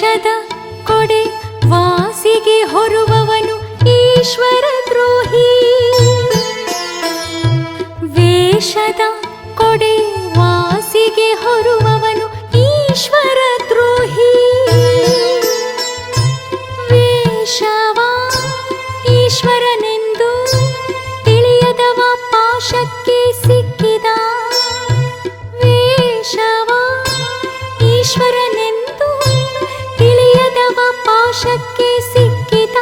ವೇಷದ ಕೊಡೆ ವಾಸಿಗೆ ಹೊರುವವನು ಈಶ್ವರ ದ್ರೋಹಿ. ವೇಷದ ಕೊಡೆ ವಾಸಿಗೆ ಹೊರುವವನು ಈಶ್ವರ ದ್ರೋಹಿ. ವೇಷವ ಈಶ್ವರನೆಂದು ತಿಳಿಯದವ ಪಾಶಕ್ಕೆ ಸಿಕ್ಕಿದ. ವೇಷವ ತಿಳಿಯದವ ಪಾಶಕ್ಕೆ ಸಿಕ್ಕಿದ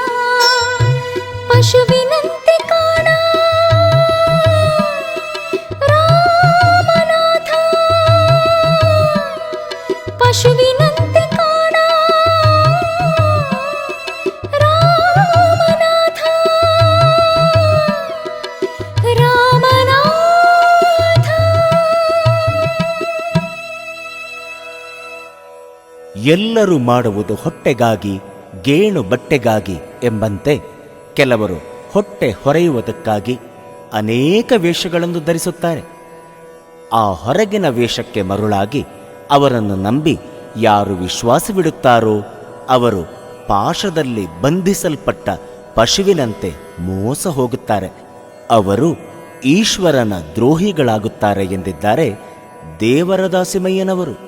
ಪಶುವಿನಂತೆ ಕಾಣ. ರಾಮನಾಥ ಪಶುವಿನಂತೆ ಕಾಣ. ರಾಮನಾಥ ರಾಮನಾಥ. ಎಲ್ಲರೂ ಮಾಡುವುದು ಹೊಟ್ಟೆಗಾಗಿ ಗೇಣು ಬಟ್ಟೆಗಾಗಿ ಎಂಬಂತೆ ಕೆಲವರು ಹೊಟ್ಟೆ ಹೊರೆಯುವುದಕ್ಕಾಗಿ ಅನೇಕ ವೇಷಗಳನ್ನು ಧರಿಸುತ್ತಾರೆ. ಆ ಹೊರಗಿನ ವೇಷಕ್ಕೆ ಮರುಳಾಗಿ ಅವರನ್ನು ನಂಬಿ ಯಾರು ವಿಶ್ವಾಸವಿಡುತ್ತಾರೋ ಅವರು ಪಾಶದಲ್ಲಿ ಬಂಧಿಸಲ್ಪಟ್ಟ ಪಶುವಿನಂತೆ ಮೋಸ ಹೋಗುತ್ತಾರೆ. ಅವರು ಈಶ್ವರನ ದ್ರೋಹಿಗಳಾಗುತ್ತಾರೆ ಎಂದಿದ್ದಾರೆ ದೇವರ ದಾಸಿಮಯ್ಯನವರು